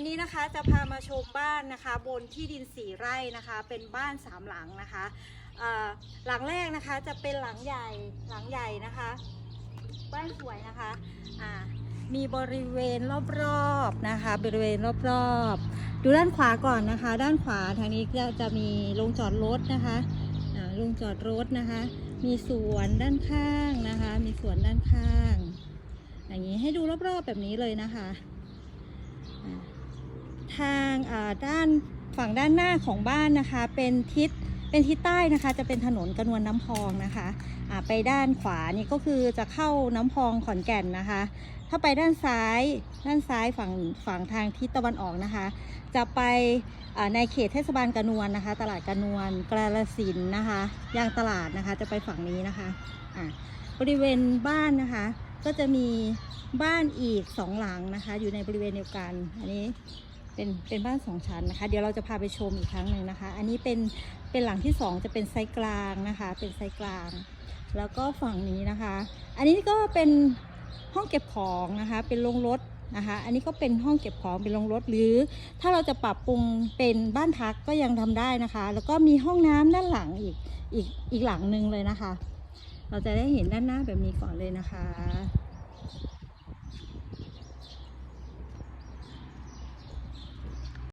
วันนี้นะคะจะพามาชมบ้านนะคะ บนที่ดินสีไร่นะคะ เป็นบ้านสามหลังนะคะหลังแรกนะคะจะเป็นหลังใหญ่หลังใหญ่นะคะ บ้านสวยนะคะมีบริเวณรอบๆนะคะ บริเวณรอบๆดูด้านขวาก่อนนะคะ ด้านขวาทางนี้ก็จะมีโรงจอดรถนะคะโรงจอดรถนะคะ มีสวนด้านข้างนะคะ มีสวนด้านข้าง อย่างนี้ให้ดูรอบๆแบบนี้เลยนะคะ ทางด้านฝั่งด้านหน้าของบ้านนะคะ เป็นทิศเป็นทิศใต้นะคะ จะเป็นถนนกระนวลน้ำพองนะคะไปด้านขวานี่ก็คือจะเข้าน้ำพองขอนแก่นนะคะ ถ้าไปด้านซ้ายด้านซ้ายฝั่งฝั่งทางทิศตะวันออกนะคะ จะไปในเขตเทศบาลกระนวลนะคะ ตลาดกระนวลกาลสินนะคะยางตลาดนะคะจะไปฝั่งนี้นะคะอ่าบริเวณบ้านนะคะ ก็จะมีบ้านอีกสองหลังนะคะ อยู่ในบริเวณเดียวกันอันนี้ เป็นเป็นบ้านสองชั้นนะคะ เดี๋ยวเราจะพาไปชมอีกครั้งหนึ่งนะคะ อันนี้เป็นเป็นหลังที่สองจะเป็นไซส์กลางนะคะ เป็นไซส์กลาง แล้วก็ฝั่งนี้นะคะ อันนี้ก็เป็นห้องเก็บของนะคะ เป็นโรงรถนะคะ อันนี้ก็เป็นห้องเก็บของเป็นโรงรถหรือ ถ้าเราจะปรับปรุงเป็นบ้านพักก็ยังทำได้นะคะ แล้วก็มีห้องน้ำด้านหลังอีกอีกอีกหลังหนึ่งเลยนะคะ เราจะได้เห็นด้านหน้าแบบนี้ก่อนเลยนะคะ